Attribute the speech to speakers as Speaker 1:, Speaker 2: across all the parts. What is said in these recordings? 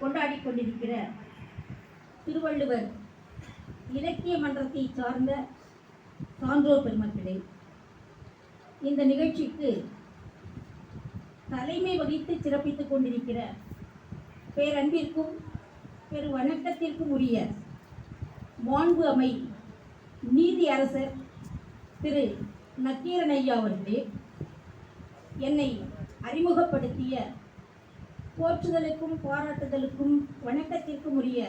Speaker 1: கொண்டாடி கொண்டிருக்கிற திருவள்ளுவர் இலக்கிய மன்றத்தை சார்ந்த சான்றோர் பெருமக்களே இந்த நிகழ்ச்சிக்கு தலைமை வகித்து சிறப்பித்துக் கொண்டிருக்கிற பேரன்பிற்கும் பெரு வணக்கத்திற்கும் உரிய மாண்பு அமை நீதி அரசர் திரு நக்கீரன் ஐயா அவர்களே என்னை அறிமுகப்படுத்திய போற்றுதலுக்கும் பாராட்டுதலுக்கும் வணக்கத்திற்கும் உரிய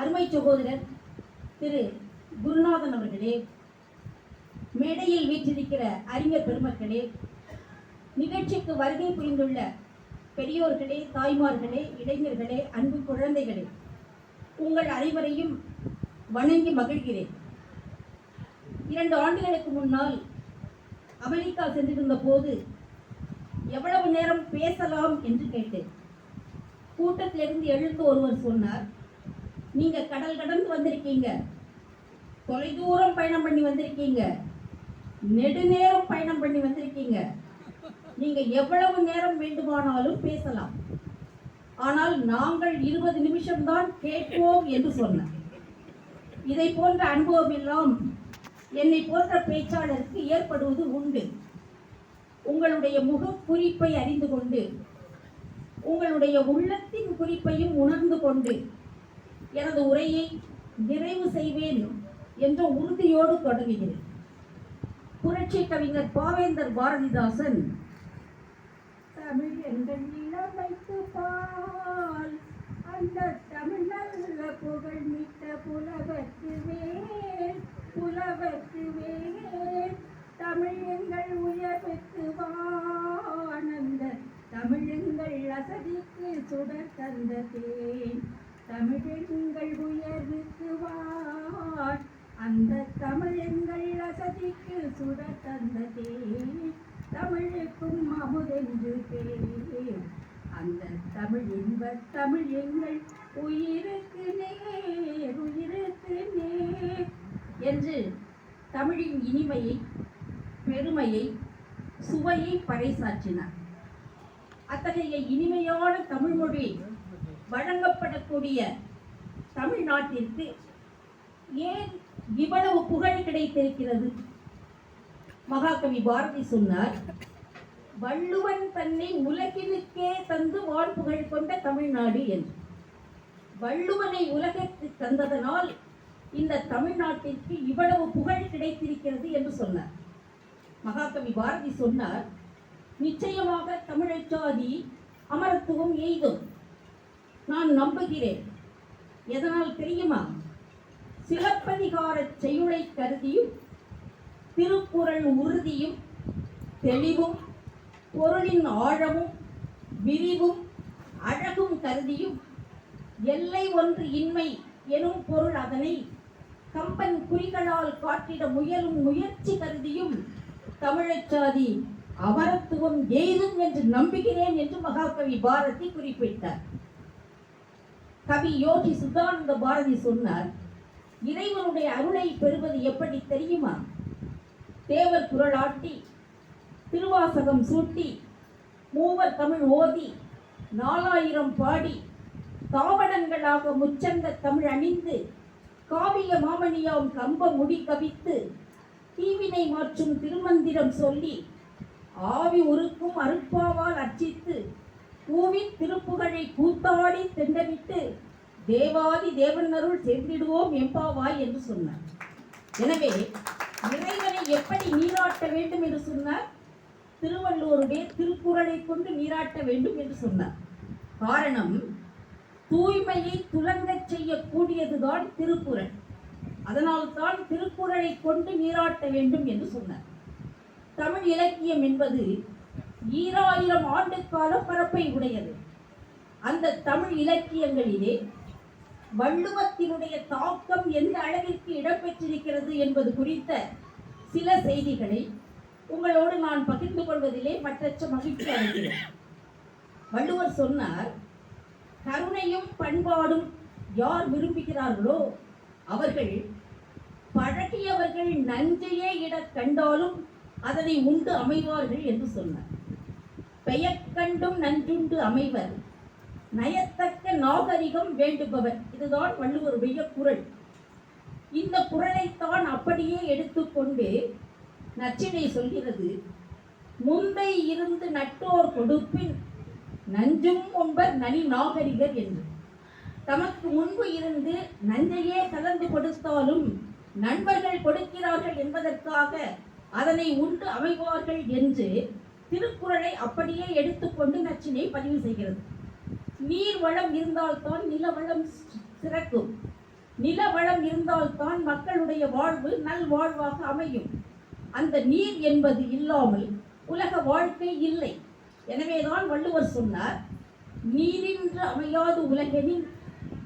Speaker 1: அருமை சகோதரர் திரு குருநாதன் அவர்களே மேடையில் வீற்றிருக்கிற அறிஞர் பெருமக்களே நிகழ்ச்சிக்கு வருகை புரிந்துள்ள பெரியோர்களே தாய்மார்களே இளைஞர்களே அன்பு குழந்தைகளே உங்கள் அனைவரையும் வணங்கி மகிழ்கிறேன் இரண்டு ஆண்டுகளுக்கு முன்னால் அமெரிக்கா சென்றிருந்த போது எவ்வளவு நேரம் பேசலாம் என்று கேட்டேன் கூட்டத்திலிருந்து எழுந்து ஒருவர் சொன்னார் நீங்க கடல் கடந்து வந்திருக்கீங்க தொலைதூரம் பயணம் பண்ணி வந்திருக்கீங்க நெடுநேரம் பயணம் பண்ணி வந்திருக்கீங்க நீங்க எவ்வளவு நேரம் வேண்டுமானாலும் பேசலாம் ஆனால் நாங்கள் இருபது நிமிஷம் தான் கேட்போம் என்று சொன்னார் இதை போன்ற அனுபவம் எல்லாம் என்னை போன்ற பேச்சாளருக்கு ஏற்படுவது உண்டு உங்களுடைய முகக்குறிப்பை அறிந்து கொண்டு உங்களுடைய உள்ளத்தின் குறிப்பையும் உணர்ந்து கொண்டு எனது உரையை நிறைவு செய்வேன் என்ற உறுதியோடு தொடங்குகிறேன் புரட்சி கவிஞர் பாவேந்தர் பாரதிதாசன்
Speaker 2: தமிழ் என்ற நிலமைக்கு பால் அந்த தமிழ் நல்ல புகழ்மிக்க புலவற்று வேல் புலவற்று தமிழ் எங்கள் உயர்வுக்கு வானந்த தமிழெங்கள் அசதிக்கு சுடர் தந்த தேன் தமிழெங்கள் உயர்வுக்கு வான் அந்த தமிழெங்கள் அசதிக்கு சுடர் தந்த தேன் தமிழுக்கும் அமுதென்று பேர் அந்த தமிழ் இன்ப தமிழ் எங்கள் உயிருக்கு நேர் உயிருக்கு நேர்
Speaker 1: என்று தமிழின் இனிமையை பெருமையை சுவையை பறைசாற்றினார் அத்தகைய இனிமையான தமிழ்மொழி வழங்கப்படக்கூடிய தமிழ்நாட்டிற்கு ஏன் இவ்வளவு புகழ் கிடைத்திருக்கிறது மகாகவி பாரதி சொன்னார் வள்ளுவன் தன்னை உலகினுக்கே தந்து வான் புகழ் கொண்ட தமிழ்நாடு என்று வள்ளுவனை உலகிற்கு தந்ததனால் இந்த தமிழ்நாட்டிற்கு இவ்வளவு புகழ் கிடைத்திருக்கிறது என்று சொன்னார் மகாகவி பாரதி சொன்னார் நிச்சயமாக தமிழை சாதி அமரத்துவம் எய்தும் நான் நம்புகிறேன் எதனால் தெரியுமா சிலப்பதிகார செயலை கருதியும் திருக்குறள் உறுதியும் தெளிவும் பொருளின் ஆழமும் விரிவும் அழகும் கருதியும் எல்லை ஒன்று இன்மை எனும் பொருள் அதனை கம்பன் குறிகளால் காட்டிட முயலும் முயற்சி கருதியும் தமிழச்சாதி அமரத்துவம் எய்தும் என்று நம்புகிறேன் என்று மகாகவி பாரதி குறிப்பிட்டார் கவி யோகி சுதானந்த பாரதி சொன்னார் இறைவனுடைய அருளை பெறுவது எப்படி தெரியுமா தேவர் குரலாட்டி திருவாசகம் சூட்டி மூவர் தமிழ் ஓதி நாலாயிரம் பாடி தாவடங்களாக முச்சந்த தமிழ் அணிந்து காவிய மாமணியாம் கம்ப முடி கவித்து தீவினை மாற்றும் திருமந்திரம் சொல்லி ஆவி உருக்கும் அருப்பாவால் அர்ச்சித்து பூவின் திருப்புகழை கூத்தாடி திண்டமிட்டு தேவாதி தேவனருள் சென்றிடுவோம் எம்பாவாய் என்று சொன்னார் எனவே இறைவனை எப்படி நீராட்ட வேண்டும் என்று சொன்னார் திருவள்ளுவருடைய திருக்குறளை கொண்டு நீராட்ட வேண்டும் என்று சொன்னார் காரணம் தூய்மையை துலங்கச் செய்யக்கூடியதுதான் திருக்குறள் அதனால்தான் திருக்குறளை கொண்டு நீராட்ட வேண்டும் என்று சொன்னார் தமிழ் இலக்கியம் என்பது ஈராயிரம் ஆண்டு கால பரப்பை உடையது அந்த தமிழ் இலக்கியங்களிலே வள்ளுவத்தினுடைய தாக்கம் எந்த அளவிற்கு இடம்பெற்றிருக்கிறது என்பது குறித்த சில செய்திகளை உங்களோடு நான் பகிர்ந்து கொள்வதிலே மற்ற மகிழ்ச்சி அடைகிறேன் வள்ளுவர் சொன்னார் கருணையும் பண்பாடும் யார் விரும்புகிறார்களோ அவர்கள் பழகியவர்கள் நன்றியே இடக் கண்டாலும் அதனை உண்டு அமைவார்கள் என்று சொன்னார் கண்டும் நன்றுண்டு அமைவர் நயத்தக்க நாகரிகம் வேண்டுபவர் இதுதான் வள்ளுவருடைய குரல் இந்த குரலைத்தான் அப்படியே எடுத்துக்கொண்டு நச்சினை சொல்கிறது முந்தை இருந்து நட்டோர் கொடுப்பின் நஞ்சும் ஒன்பர் நனி நாகரிகர் என்று தமக்கு முன்பு இருந்து நஞ்சையே கலந்து கொடுத்தாலும் நண்பர்கள் கொடுக்கிறார்கள் என்பதற்காக அதனை உண்டு அமைவார்கள் என்று திருக்குறளை அப்படியே எடுத்துக்கொண்டு நச்சினை பதிவு செய்கிறது நீர் வளம் இருந்தால்தான் நிலவளம் சிறக்கும் நில இருந்தால் இருந்தால்தான் மக்களுடைய வாழ்வு நல் வாழ்வாக அமையும் அந்த நீர் என்பது இல்லாமல் உலக வாழ்க்கை இல்லை எனவேதான் வள்ளுவர் சொன்னார் நீரின்று அமையாது உலகெனின்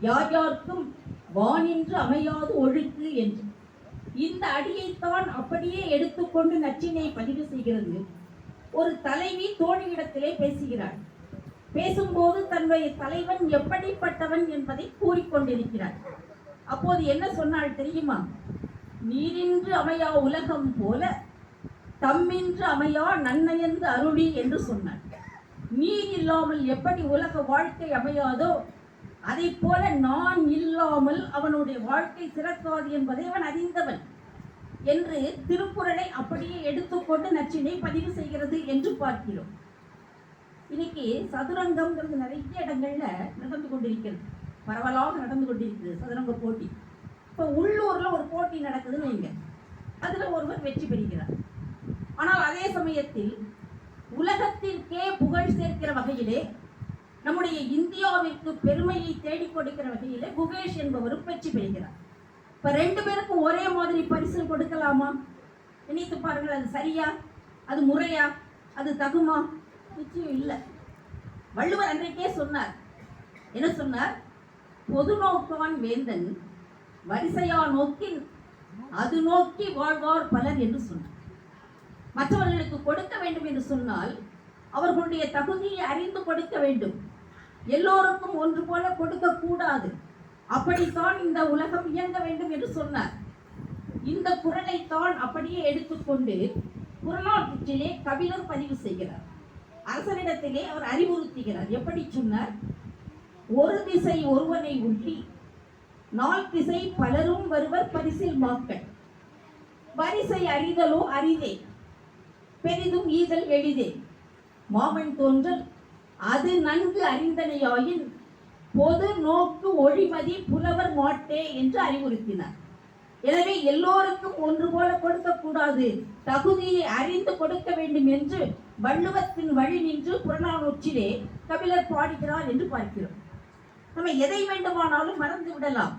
Speaker 1: யார் யாருக்கும் வானின்று அமையாது ஒழுக்கு என்று இந்த அடியைத்தான் அப்படியே எடுத்துக்கொண்டு நச்சினை பதிவு செய்கிறது ஒரு தலைவி தோழியிடத்திலே பேசுகிறார் பேசும்போது தன்னுடைய தலைவன் எப்படிப்பட்டவன் என்பதை கூறிக்கொண்டிருக்கிறார் அப்போது என்ன சொன்னால் தெரியுமா நீரின்று அமையா உலகம் போல தம்மின்று அமையா நன்னயந்து அருளி என்று சொன்னார் நீர் இல்லாமல் எப்படி உலக வாழ்க்கை அமையாதோ அதை போல நான் இல்லாமல் அவனுடைய வாழ்க்கை சிறக்காது என்பதை அவன் அறிந்தவன் என்று திருக்குறளை அப்படியே எடுத்துக்கொண்டு நச்சினை பதிவு செய்கிறது என்று பார்க்கிறோம் இன்னைக்கு சதுரங்கம்ங்கிறது நிறைய இடங்கள்ல நடந்து கொண்டிருக்கிறது பரவலாக நடந்து கொண்டிருக்கிறது சதுரங்க போட்டி இப்போ உள்ளூரில் ஒரு போட்டி நடக்குதுன்னு வைங்க அதில் ஒருவர் வெற்றி பெறுகிறார் ஆனால் அதே சமயத்தில் உலகத்திற்கே புகழ் சேர்க்கிற வகையிலே நம்முடைய இந்தியாவிற்கு பெருமையை தேடி கொடுக்கிற வகையில் குகேஷ் என்பவர் வெற்றி பெறுகிறார் இப்போ ரெண்டு பேருக்கும் ஒரே மாதிரி பரிசு கொடுக்கலாமா நினைத்து பாருங்கள் அது சரியா அது முறையா அது தகுமா நிச்சயம் இல்லை வள்ளுவர் அன்றைக்கே சொன்னார் என்ன சொன்னார் பொது நோக்கான் வேந்தன் வரிசையா நோக்கி அது நோக்கி வாழ்வார் பலர் என்று சொன்னார் மற்றவர்களுக்கு கொடுக்க வேண்டும் என்று சொன்னால் அவர்களுடைய தகுதியை அறிந்து கொடுக்க வேண்டும் எல்லோருக்கும் ஒன்று போல கொடுக்க கூடாது அப்படித்தான் இந்த உலகம் இயங்க வேண்டும் என்று சொன்னார் இந்த தான் அப்படியே எடுத்துக்கொண்டு குரலாற்றிலே கபிலர் பதிவு செய்கிறார் அரசனிடத்திலே அவர் அறிவுறுத்துகிறார் எப்படி சொன்னார் ஒரு திசை ஒருவனை உள்ளி நாள் திசை பலரும் வருவர் பரிசில் மாக்கள் வரிசை அறிதலோ அரிதே பெரிதும் ஈதல் எளிதே மாமன் தோன்றல் அது நன்கு அறிந்தனையாயின் பொது நோக்கு ஒழிமதி புலவர் மாட்டே என்று அறிவுறுத்தினார் எனவே எல்லோருக்கும் ஒன்று போல கொடுக்கக்கூடாது தகுதியை அறிந்து கொடுக்க வேண்டும் என்று வள்ளுவத்தின் வழி நின்று புறநானூற்றிலே கபிலர் பாடுகிறார் என்று பார்க்கிறோம் நம்ம எதை வேண்டுமானாலும் மறந்து விடலாம்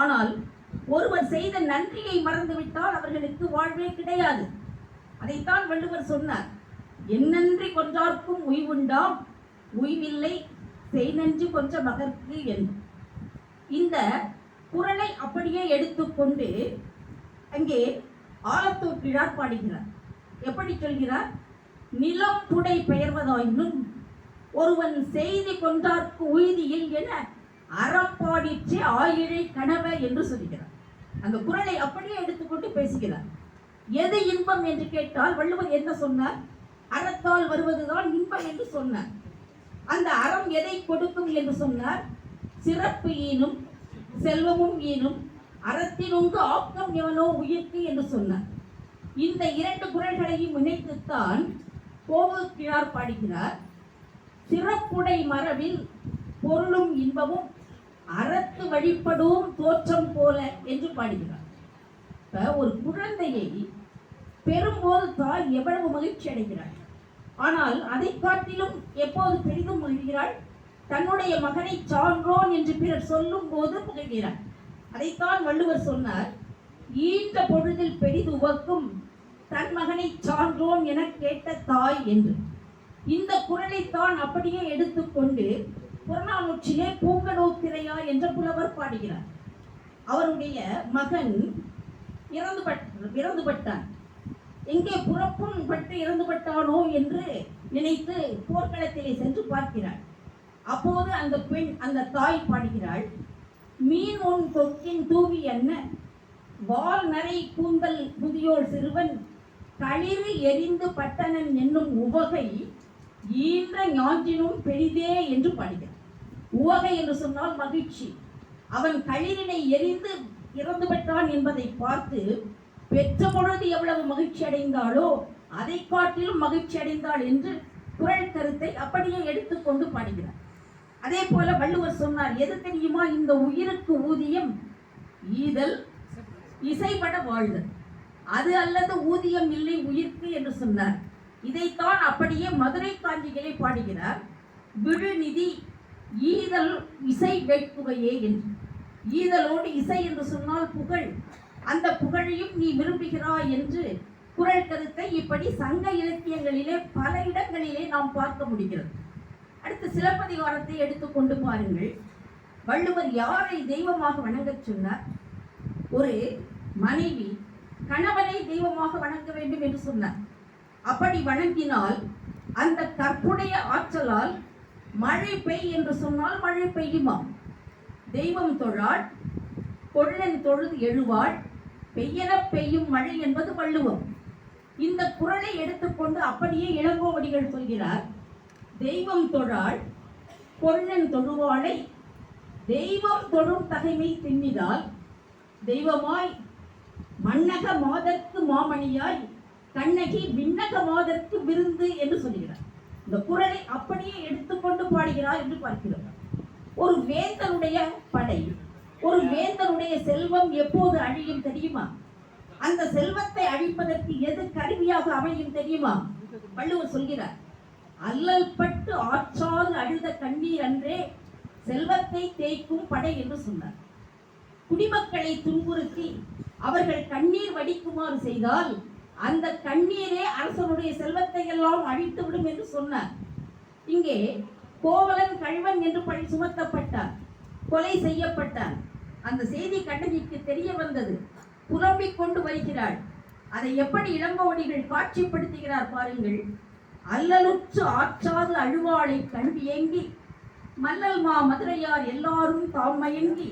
Speaker 1: ஆனால் ஒருவர் செய்த நன்றியை மறந்துவிட்டால் அவர்களுக்கு வாழ்வே கிடையாது அதைத்தான் வள்ளுவர் சொன்னார் என்னன்றி கொன்றார்க்கும் உய்வுண்டாம் உய்வில்லை செய்தன்று கொஞ்ச மகற்கு என்று இந்த குரலை அப்படியே எடுத்துக்கொண்டு அங்கே ஆலத்தூர் கிழார் பாடுகிறார் எப்படி சொல்கிறார் நிலம் புடை பெயர்வதாயினும் ஒருவன் செய்தி கொண்டார்க்கு உய்தியில் என அறப்பாடிச்சு ஆயிழை கனவ என்று சொல்கிறார் அந்த குரலை அப்படியே எடுத்துக்கொண்டு பேசுகிறார் எது இன்பம் என்று கேட்டால் வள்ளுவர் என்ன சொன்னார் அறத்தால் வருவதுதான் இன்பம் என்று சொன்னார் அந்த அறம் எதை கொடுக்கும் என்று சொன்னார் சிறப்பு ஈனும் செல்வமும் ஈனும் அறத்தினுங்கு ஆக்கம் எவனோ உயிர்க்கு என்று சொன்னார் இந்த இரண்டு குரல்களையும் இணைத்துத்தான் கோவக்கிழார் பாடுகிறார் சிறப்புடை மரபில் பொருளும் இன்பமும் அறத்து வழிபடும் தோற்றம் போல என்று பாடுகிறார் இப்போ ஒரு குழந்தையை பெறும்போது தாய் எவ்வளவு மகிழ்ச்சி அடைகிறார் ஆனால் அதை காட்டிலும் எப்போது பெரிதும் மகிழ்கிறாள் தன்னுடைய மகனை சான்றோன் என்று பிறர் சொல்லும் போது மகிழ்கிறாள் அதைத்தான் வள்ளுவர் சொன்னார் ஈண்ட பொழுதில் பெரிதுவக்கும் தன் மகனை சான்றோன் என கேட்ட தாய் என்று இந்த குரலைத்தான் அப்படியே எடுத்துக்கொண்டு புறநானூற்றிலே பூங்கனோத்திரையா என்ற புலவர் பாடுகிறார் அவருடைய மகன் பட் இறந்துபட்டான் எங்கே புறப்பும் பட்டு இறந்துபட்டானோ என்று நினைத்து போர்க்களத்திலே சென்று பார்க்கிறாள் அப்போது அந்த பெண் அந்த தாய் பாடுகிறாள் மீன் உன் கொக்கின் தூவி என்ன வால் நரை கூந்தல் புதியோர் சிறுவன் களிறு எரிந்து பட்டணன் என்னும் உவகை ஈன்ற ஞாஞ்சினும் பெரிதே என்று பாடுகிறார் உவகை என்று சொன்னால் மகிழ்ச்சி அவன் களிரினை எரிந்து இறந்து பெற்றான் என்பதை பார்த்து பெற்ற பொழுது எவ்வளவு மகிழ்ச்சி அடைந்தாளோ அதை காட்டிலும் மகிழ்ச்சி அடைந்தாள் என்று குரல் கருத்தை அப்படியே எடுத்துக்கொண்டு பாடுகிறார் அதே போல வள்ளுவர் சொன்னார் எது தெரியுமா இந்த உயிருக்கு ஊதியம் ஈதல் இசைப்பட வாழ்தல் அது அல்லது ஊதியம் இல்லை உயிர்க்கு என்று சொன்னார் இதைத்தான் அப்படியே மதுரை காஞ்சிகளை பாடுகிறார் விழுநிதி ஈதல் இசை வேட்புகையே என்று ஈதலோடு இசை என்று சொன்னால் புகழ் அந்த புகழையும் நீ விரும்புகிறாய் என்று குரல் கருத்தை இப்படி சங்க இலக்கியங்களிலே பல இடங்களிலே நாம் பார்க்க முடிகிறது அடுத்து சிலப்பதிகாரத்தை எடுத்துக்கொண்டு பாருங்கள் வள்ளுவர் யாரை தெய்வமாக வணங்கச் சொன்னார் ஒரு மனைவி கணவனை தெய்வமாக வணங்க வேண்டும் என்று சொன்னார் அப்படி வணங்கினால் அந்த தற்புடைய ஆற்றலால் மழை பெய் என்று சொன்னால் மழை பெய்யுமா தெய்வம் தொழாள் கொள்ளன் தொழுது எழுவாள் பெய்யன பெய்யும் மழை என்பது வள்ளுவம் இந்த குரலை எடுத்துக்கொண்டு அப்படியே இளங்கோவடிகள் சொல்கிறார் தெய்வம் தொழாள் பொன்னன் தொழுவாளை தெய்வம் தொழும் தகைமை திண்ணிதால் தெய்வமாய் மன்னக மாதற்கு மாமணியாய் கண்ணகி விண்ணக மாதற்கு விருந்து என்று சொல்கிறார் இந்த குரலை அப்படியே எடுத்துக்கொண்டு பாடுகிறார் என்று பார்க்கிறார் ஒரு வேந்தனுடைய படை ஒரு வேந்தனுடைய செல்வம் எப்போது அழியும் தெரியுமா அந்த செல்வத்தை அழிப்பதற்கு எது கருவியாக அமையும் தெரியுமா வள்ளுவர் சொல்கிறார் அல்லல் பட்டு ஆற்றால் அழுத கண்ணீர் அன்றே செல்வத்தை தேய்க்கும் படை என்று சொன்னார் குடிமக்களை துன்புறுத்தி அவர்கள் கண்ணீர் வடிக்குமாறு செய்தால் அந்த கண்ணீரே அரசனுடைய செல்வத்தை எல்லாம் அழித்து விடும் என்று சொன்னார் இங்கே கோவலன் கழ்வன் என்று பழி சுமத்தப்பட்டார் கொலை செய்யப்பட்டார் அந்த செய்தி கண்ணகிக்கு தெரிய வந்தது புலம்பிக் கொண்டு வருகிறாள் அதை எப்படி இளங்கோடிகள் காட்சிப்படுத்துகிறார் பாருங்கள் அல்லலுற்று ஆற்றாது அழுவாளை கண்டு ஏங்கி மல்லல் மா மதுரையார் எல்லாரும் தாம் மயங்கி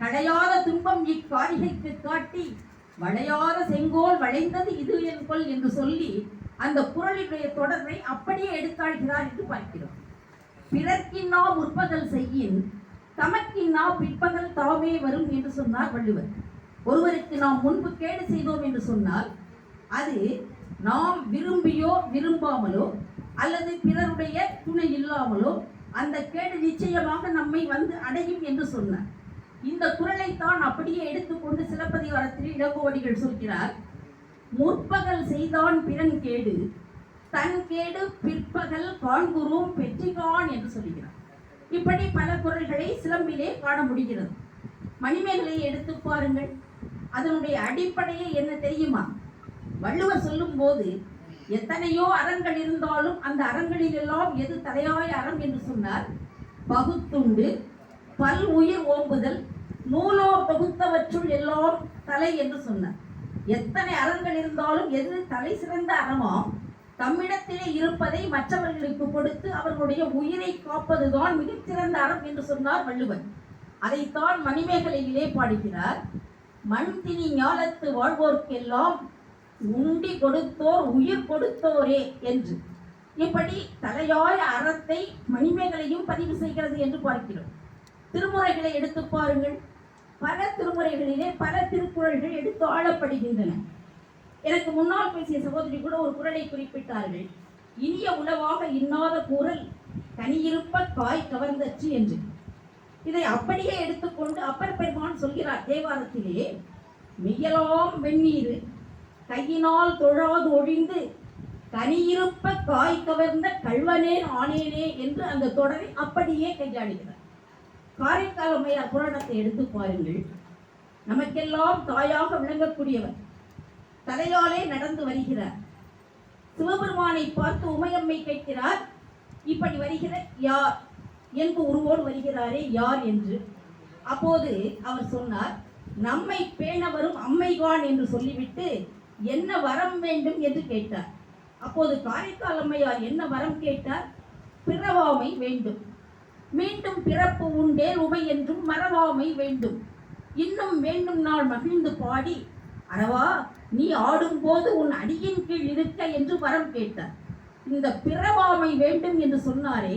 Speaker 1: கடையாத துன்பம் இக்காரிகைக்கு காட்டி வளையாத செங்கோல் வளைந்தது இது என் கொள் என்று சொல்லி அந்த குரலினுடைய தொடர்பை அப்படியே எடுத்தாள்கிறார் என்று பார்க்கிறோம் பிறர்க்கின்னா உற்பதல் செய்யின் தமக்கு நாம் பிற்பகல் தாமே வரும் என்று சொன்னார் வள்ளுவர் ஒருவருக்கு நாம் முன்பு கேடு செய்தோம் என்று சொன்னால் அது நாம் விரும்பியோ விரும்பாமலோ அல்லது பிறருடைய துணை இல்லாமலோ அந்த கேடு நிச்சயமாக நம்மை வந்து அடையும் என்று சொன்னார் இந்த குரலை தான் அப்படியே எடுத்துக்கொண்டு வரத்தில் இளங்கோவடிகள் சொல்கிறார் முற்பகல் செய்தான் பிறன் கேடு தன் கேடு பிற்பகல் காண்குறோம் பெற்றிகான் என்று சொல்கிறார் இப்படி பல குரல்களை சிலம்பிலே காண முடிகிறது மணிமேகலை எடுத்து பாருங்கள் அதனுடைய அடிப்படையே என்ன தெரியுமா வள்ளுவர் சொல்லும் போது எத்தனையோ அறங்கள் இருந்தாலும் அந்த அறங்களில் எல்லாம் எது தலையாய அறம் என்று சொன்னார் பகுத்துண்டு பல் உயிர் ஓம்புதல் நூலோ பகுத்தவற்றுள் எல்லாம் தலை என்று சொன்னார் எத்தனை அறங்கள் இருந்தாலும் எது தலை சிறந்த அறமாம் தம்மிடத்திலே இருப்பதை மற்றவர்களுக்கு கொடுத்து அவர்களுடைய உயிரை காப்பதுதான் மிகச்சிறந்த அறம் என்று சொன்னார் வள்ளுவன் அதைத்தான் மணிமேகலையிலே பாடுகிறார் மண் திணி ஞாலத்து வாழ்வோர்க்கெல்லாம் உண்டி கொடுத்தோர் உயிர் கொடுத்தோரே என்று இப்படி தலையாய அறத்தை மணிமேகலையும் பதிவு செய்கிறது என்று பார்க்கிறோம் திருமுறைகளை எடுத்து பாருங்கள் பல திருமுறைகளிலே பல திருக்குறள்கள் எடுத்து ஆளப்படுகின்றன எனக்கு முன்னால் பேசிய சகோதரி கூட ஒரு குரலை குறிப்பிட்டார்கள் இனிய உணவாக இன்னாத குரல் தனியிருப்ப காய் கவர்ந்தச்சு என்று இதை அப்படியே எடுத்துக்கொண்டு அப்பர் பெருமான் சொல்கிறார் தேவாரத்திலே மெய்யலாம் வெந்நீர் கையினால் தொழாது ஒழிந்து தனியிருப்ப காய் கவர்ந்த கல்வனே ஆனேனே என்று அந்த தொடரை அப்படியே கையாளுகிறார் காரைக்கால் அம்மையார் புராணத்தை எடுத்து பாருங்கள் நமக்கெல்லாம் தாயாக விளங்கக்கூடியவர் தலையாலே நடந்து வருகிறார் சிவபெருமானை பார்த்து உமையம்மை கேட்கிறார் இப்படி வருகிற யார் என்பு உருவோடு வருகிறாரே யார் என்று அப்போது அவர் சொன்னார் நம்மை பேண வரும் அம்மைகான் என்று சொல்லிவிட்டு என்ன வரம் வேண்டும் என்று கேட்டார் அப்போது காரைக்கால் அம்மையார் என்ன வரம் கேட்டார் பிறவாமை வேண்டும் மீண்டும் பிறப்பு உண்டே உமை என்றும் மறவாமை வேண்டும் இன்னும் வேண்டும் நாள் மகிழ்ந்து பாடி அறவா நீ ஆடும்போது உன் அடியின் கீழ் இருக்க என்று வரம் கேட்டார் இந்த பிறவாமை வேண்டும் என்று சொன்னாரே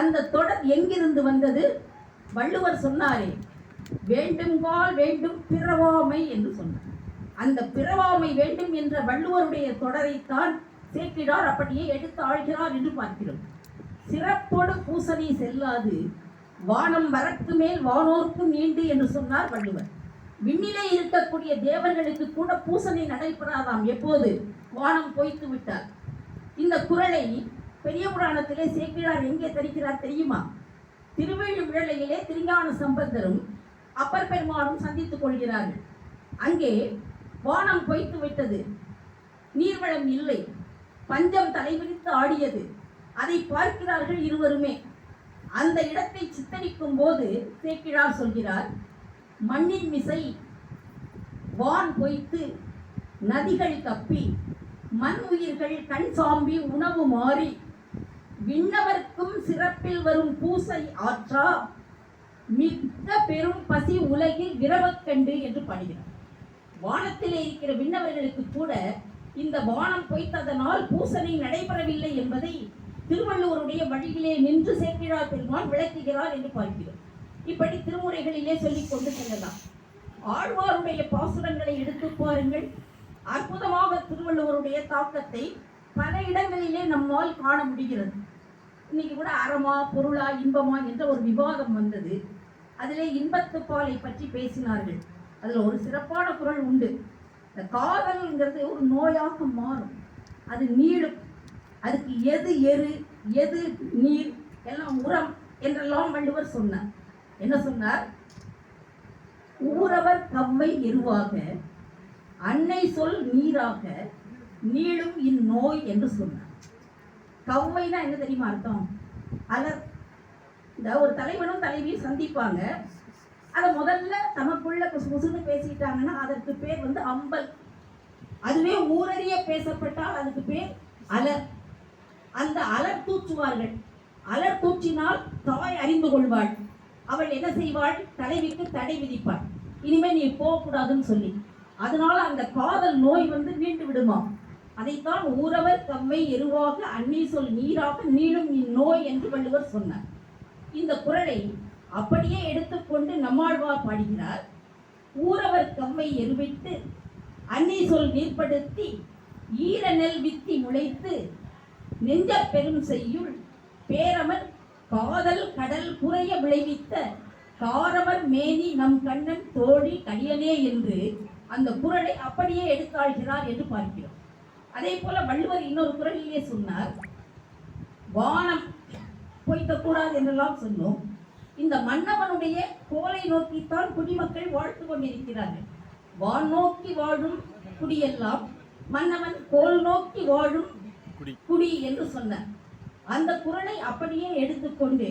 Speaker 1: அந்த தொடர் எங்கிருந்து வந்தது வள்ளுவர் சொன்னாரே வேண்டும்பால் வேண்டும் பிறவாமை என்று சொன்னார் அந்த பிறவாமை வேண்டும் என்ற வள்ளுவருடைய தொடரைத்தான் சேர்க்கிறார் அப்படியே எடுத்து ஆழ்கிறார் என்று பார்க்கிறோம் சிறப்போடு பூசணி செல்லாது வானம் வரக்கு மேல் வானோர்க்கும் நீண்டு என்று சொன்னார் வள்ளுவர் விண்ணிலே இருக்கக்கூடிய தேவர்களுக்கு கூட பூசணி நடைபெறாதாம் எப்போது வானம் பொய்த்து விட்டார் இந்த குரலை பெரிய புராணத்திலே சேர்க்கிறார் எங்கே தெரிகிறார் தெரியுமா விழலையிலே திருஞான சம்பந்தரும் அப்பர் பெருமானும் சந்தித்துக் கொள்கிறார்கள் அங்கே வானம் பொய்த்து விட்டது நீர்வளம் இல்லை பஞ்சம் தலைவிரித்து ஆடியது அதை பார்க்கிறார்கள் இருவருமே அந்த இடத்தை சித்தரிக்கும் போது சேக்கிழார் சொல்கிறார் மண்ணின் மிசை வான் பொய்த்து நதிகள் தப்பி மண் உயிர்கள் கண் சாம்பி உணவு மாறி விண்ணவர்க்கும் சிறப்பில் வரும் பூசை ஆற்றா மிக்க பெரும் பசி உலகில் விரவக்கண்டு என்று பாடுகிறார் வானத்திலே இருக்கிற விண்ணவர்களுக்கு கூட இந்த வானம் பொய்த்ததனால் பூசணி நடைபெறவில்லை என்பதை திருவள்ளுவருடைய வழியிலே நின்று சேர்க்கிறார் பெருமான் விளக்குகிறார் என்று பார்க்கிறோம் இப்படி திருமுறைகளிலே சொல்லிக் கொண்டு செல்லலாம் ஆழ்வாருடைய பாசுரங்களை எடுத்து பாருங்கள் அற்புதமாக திருவள்ளுவருடைய தாக்கத்தை பல இடங்களிலே நம்மால் காண முடிகிறது இன்னைக்கு கூட அறமா பொருளா இன்பமா என்ற ஒரு விவாதம் வந்தது அதிலே இன்பத்து பாலை பற்றி பேசினார்கள் அதில் ஒரு சிறப்பான குரல் உண்டு இந்த காதல்ங்கிறது ஒரு நோயாக மாறும் அது நீளும் அதுக்கு எது எரு எது நீர் எல்லாம் உரம் என்றெல்லாம் வள்ளுவர் சொன்னார் என்ன சொன்னார் ஊரவர் கவ்வை எருவாக அன்னை சொல் நீராக நீளும் இந்நோய் என்று சொன்னார் கவ்வைனா என்ன தெரியுமா அர்த்தம் அலர் இந்த ஒரு தலைவனும் தலைவியும் சந்திப்பாங்க அதை முதல்ல தமக்குள்ள குசுகுசுன்னு பேசிட்டாங்கன்னா அதற்கு பேர் வந்து அம்பல் அதுவே ஊரறிய பேசப்பட்டால் அதுக்கு பேர் அலர் அந்த அலர் தூச்சுவார்கள் அலர் தூச்சினால் தாய் அறிந்து கொள்வாள் அவள் என்ன செய்வாள் தலைவிக்கு தடை விதிப்பாள் இனிமே நீ போகக்கூடாதுன்னு சொல்லி அதனால அந்த காதல் நோய் வந்து நீண்டு விடுமா அதைத்தான் ஊறவர் தம்மை எருவாக அந்நீ சொல் நீராக நீளும் இந்நோய் என்று வள்ளுவர் சொன்னார் இந்த குரலை அப்படியே எடுத்துக்கொண்டு நம்மாழ்வார் பாடுகிறார் ஊறவர் தம்மை எருவிட்டு அன்னி சொல் நீர்ப்படுத்தி ஈர நெல் வித்தி முளைத்து நெஞ்ச பெரும் செய்யுள் பேரமர் காதல் கடல் குறைய விளைவித்த காரவர் மேனி நம் கண்ணன் தோழி கடியனே என்று அந்த குரலை அப்படியே எடுத்தாள்கிறார் என்று பார்க்கிறோம் அதே போல வள்ளுவர் இன்னொரு குரலிலே சொன்னார் வானம் பொய்க்கக்கூடாது என்றெல்லாம் சொன்னோம் இந்த மன்னவனுடைய கோலை நோக்கித்தான் குடிமக்கள் வாழ்த்து கொண்டிருக்கிறார்கள் வான் நோக்கி வாழும் குடியெல்லாம் மன்னவன் கோல் நோக்கி வாழும் குடி என்று சொன்னார் அந்த குரலை அப்படியே எடுத்துக்கொண்டு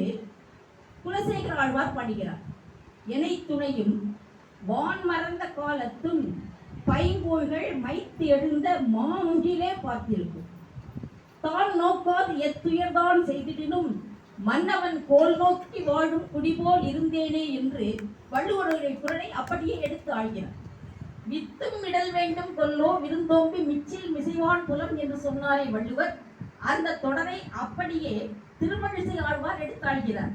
Speaker 1: குலசேகர ஆழ்வார் பாடுகிறார் இணை துணையும் வான் மறந்த காலத்தும் பைங்கோள்கள் மைத்து எழுந்த மாமுகிலே பார்த்திருக்கும் தான் நோக்காது எத்துயர்தான் செய்திடினும் மன்னவன் கோல் நோக்கி வாழும் குடிபோல் இருந்தேனே என்று வள்ளுவர்களுடைய குரலை அப்படியே எடுத்து ஆழ்கிறார் வித்தும் இடல் வேண்டும் கொல்லோ விருந்தோம்பி மிச்சில் மிசைவான் புலம் என்று சொன்னாரே வள்ளுவர் அந்த தொடரை அப்படியே திருமழிசை ஆழ்வார் எடுத்தாள்கிறார்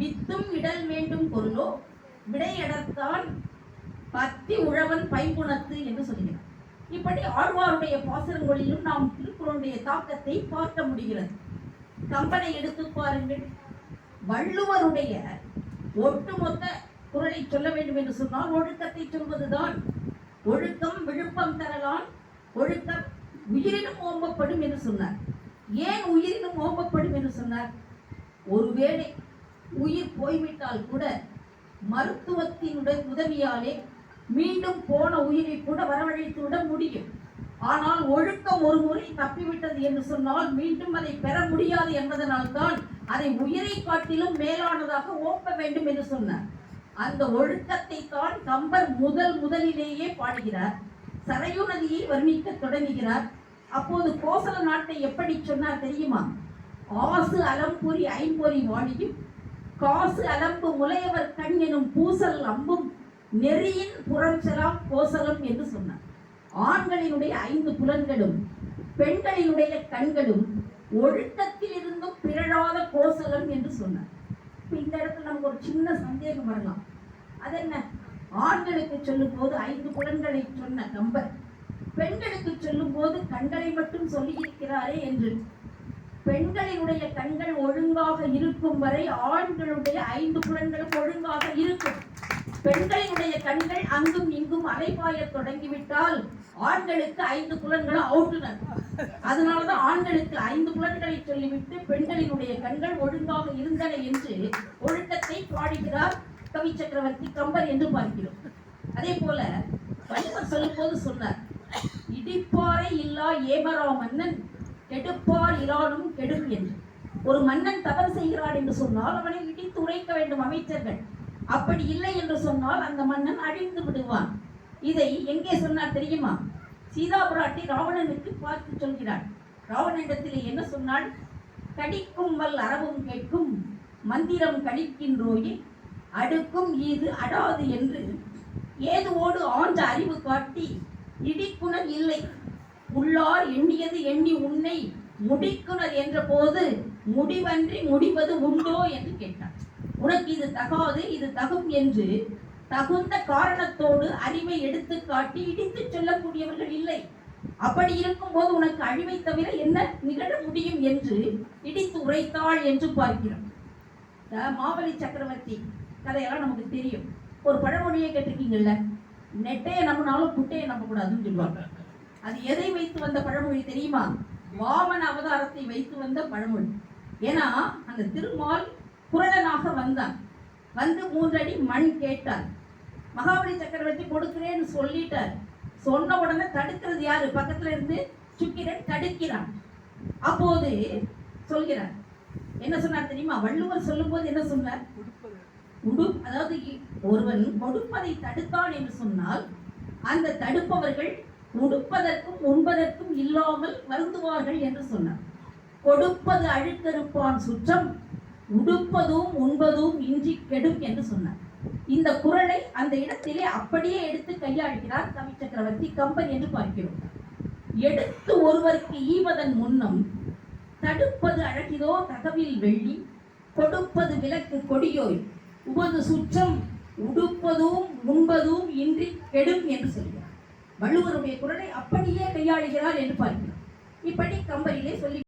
Speaker 1: வித்தும் இடல் வேண்டும் பொருளோ விடையடத்தான் பத்தி உழவன் பைம்புணத்து என்று சொல்கிறார் இப்படி ஆழ்வாருடைய பாசரங்களிலும் நாம் திருக்குறளுடைய தாக்கத்தை பார்க்க முடிகிறது கம்பனை எடுத்து பாருங்கள் வள்ளுவருடைய ஒட்டுமொத்த குரலை சொல்ல வேண்டும் என்று சொன்னால் ஒழுக்கத்தை சொல்வதுதான் ஒழுக்கம் விழுப்பம் தரலாம் ஒழுக்கம் உயிரினும் ஓம்பப்படும் என்று சொன்னார் ஏன் உயிரினும் ஓம்பப்படும் என்று சொன்னார் ஒருவேளை உயிர் போய்விட்டால் கூட மருத்துவத்தினுடைய உதவியாலே மீண்டும் போன உயிரை கூட வரவழைத்து விட முடியும் ஆனால் ஒழுக்கம் ஒரு முறை தப்பிவிட்டது என்று சொன்னால் மீண்டும் அதை பெற முடியாது என்பதனால்தான் அதை உயிரை காட்டிலும் மேலானதாக ஓப்ப வேண்டும் என்று சொன்னார் அந்த ஒழுக்கத்தை தான் கம்பர் முதல் முதலிலேயே பாடுகிறார் சரையு நதியை வர்ணிக்க தொடங்குகிறார் அப்போது கோசல நாட்டை எப்படி சொன்னார் தெரியுமா ஆசு அலம்புரி ஐம்பொறி வாணியும் காசு அலம்பு முலையவர் கண் எனும் பூசல் அம்பும் நெறியின் புரட்சலாம் கோசலம் என்று சொன்னார் ஆண்களினுடைய ஐந்து புலன்களும் பெண்களினுடைய கண்களும் ஒழுக்கத்தில் இருந்தும் பிறழாத கோசலம் என்று சொன்னார் இந்த இடத்துல நமக்கு ஒரு சின்ன சந்தேகம் வரலாம் அது என்ன ஆண்களுக்கு சொல்லும்போது ஐந்து புலன்களை சொன்ன நம்பர் பெண்களுக்கு சொல்லும் போது கண்களை மட்டும் சொல்லியிருக்கிறாரே என்று பெண்களினுடைய கண்கள் ஒழுங்காக இருக்கும் வரை ஆண்களுடைய ஐந்து புலன்களும் ஒழுங்காக இருக்கும் பெண்களினுடைய கண்கள் அங்கும் இங்கும் அலைபாய தொடங்கிவிட்டால் ஆண்களுக்கு ஐந்து புலன்களும் அவுட்டுனர் அதனாலதான் ஆண்களுக்கு ஐந்து புலன்களை சொல்லிவிட்டு பெண்களினுடைய கண்கள் ஒழுங்காக இருந்தன என்று ஒழுக்கத்தை பாடுகிறார் கவி சக்கரவர்த்தி கம்பர் என்று பார்க்கிறோம் அதே போல வள்ளுவர் சொல்லும் போது சொன்னார் இடிப்பாரை இல்லா ஏமரா மன்னன் கெடுப்பார் இலானும் கெடும் என்று ஒரு மன்னன் தவறு செய்கிறான் என்று சொன்னால் அவனை இடித்து உரைக்க வேண்டும் அமைச்சர்கள் அப்படி இல்லை என்று சொன்னால் அந்த மன்னன் அழிந்து விடுவான் இதை எங்கே சொன்னார் தெரியுமா சீதா பிராட்டி ராவணனுக்கு பார்த்து சொல்கிறார் ராவணனிடத்தில் என்ன சொன்னால் கடிக்கும் வல் அறவும் கேட்கும் மந்திரம் கழிக்கின்றோயே அடுக்கும் இது அடாது என்று ஏதுவோடு ஆண்ட அறிவு காட்டி இடிக்குணர் இல்லை உள்ளார் எண்ணியது எண்ணி உன்னை முடிக்குணர் என்ற போது முடிவன்றி முடிவது உண்டோ என்று கேட்டார் உனக்கு இது தகாது இது தகும் என்று தகுந்த காரணத்தோடு அறிவை எடுத்து காட்டி இடித்து சொல்லக்கூடியவர்கள் இல்லை அப்படி இருக்கும் போது உனக்கு அழிவை தவிர என்ன நிகழ முடியும் என்று இடித்து உரைத்தாள் என்று பார்க்கிறோம் மாவழி சக்கரவர்த்தி கதையெல்லாம் நமக்கு தெரியும் ஒரு பழமொழியை கேட்டிருக்கீங்கல்ல நெட்டையை நம்பினாலும் குட்டையை நம்ப கூடாதுன்னு சொல்லுவாங்க அது எதை வைத்து வந்த பழமொழி தெரியுமா வாமன அவதாரத்தை வைத்து வந்த பழமொழி ஏன்னா அந்த திருமால் குரடனாக வந்தான் வந்து மூன்றடி மண் கேட்டார் மகாபலி சக்கரவர்த்தி கொடுக்கிறேன்னு சொல்லிட்டார் சொன்ன உடனே தடுக்கிறது யாரு பக்கத்துல இருந்து சுக்கிரன் தடுக்கிறான் அப்போது சொல்கிறார் என்ன சொன்னார் தெரியுமா வள்ளுவர் சொல்லும் போது என்ன சொன்னார் உடு அதாவது ஒருவன் கொடுப்பதை தடுத்தான் என்று சொன்னால் அந்த தடுப்பவர்கள் உடுப்பதற்கும் உண்பதற்கும் இல்லாமல் வருந்துவார்கள் என்று சொன்னார் கொடுப்பது அழுக்கறுப்பான் சுற்றம் உடுப்பதும் உண்பதும் இன்றி கெடும் என்று சொன்னார் இந்த குரலை அந்த இடத்திலே அப்படியே எடுத்து கையாளுகிறார் கவி சக்கரவர்த்தி கம்பன் என்று பார்க்கிறோம் எடுத்து ஒருவருக்கு ஈவதன் முன்னம் தடுப்பது அழகிதோ தகவில் வெள்ளி கொடுப்பது விலக்கு கொடியோய் உமது சுற்றம் உடுப்பதும் உண்பதும் இன்றி கெடும் என்று சொல்கிறார் வள்ளுவருடைய குரலை அப்படியே கையாளுகிறார் என்று பார்க்கிறார் இப்படி கம்பரிலே சொல்லி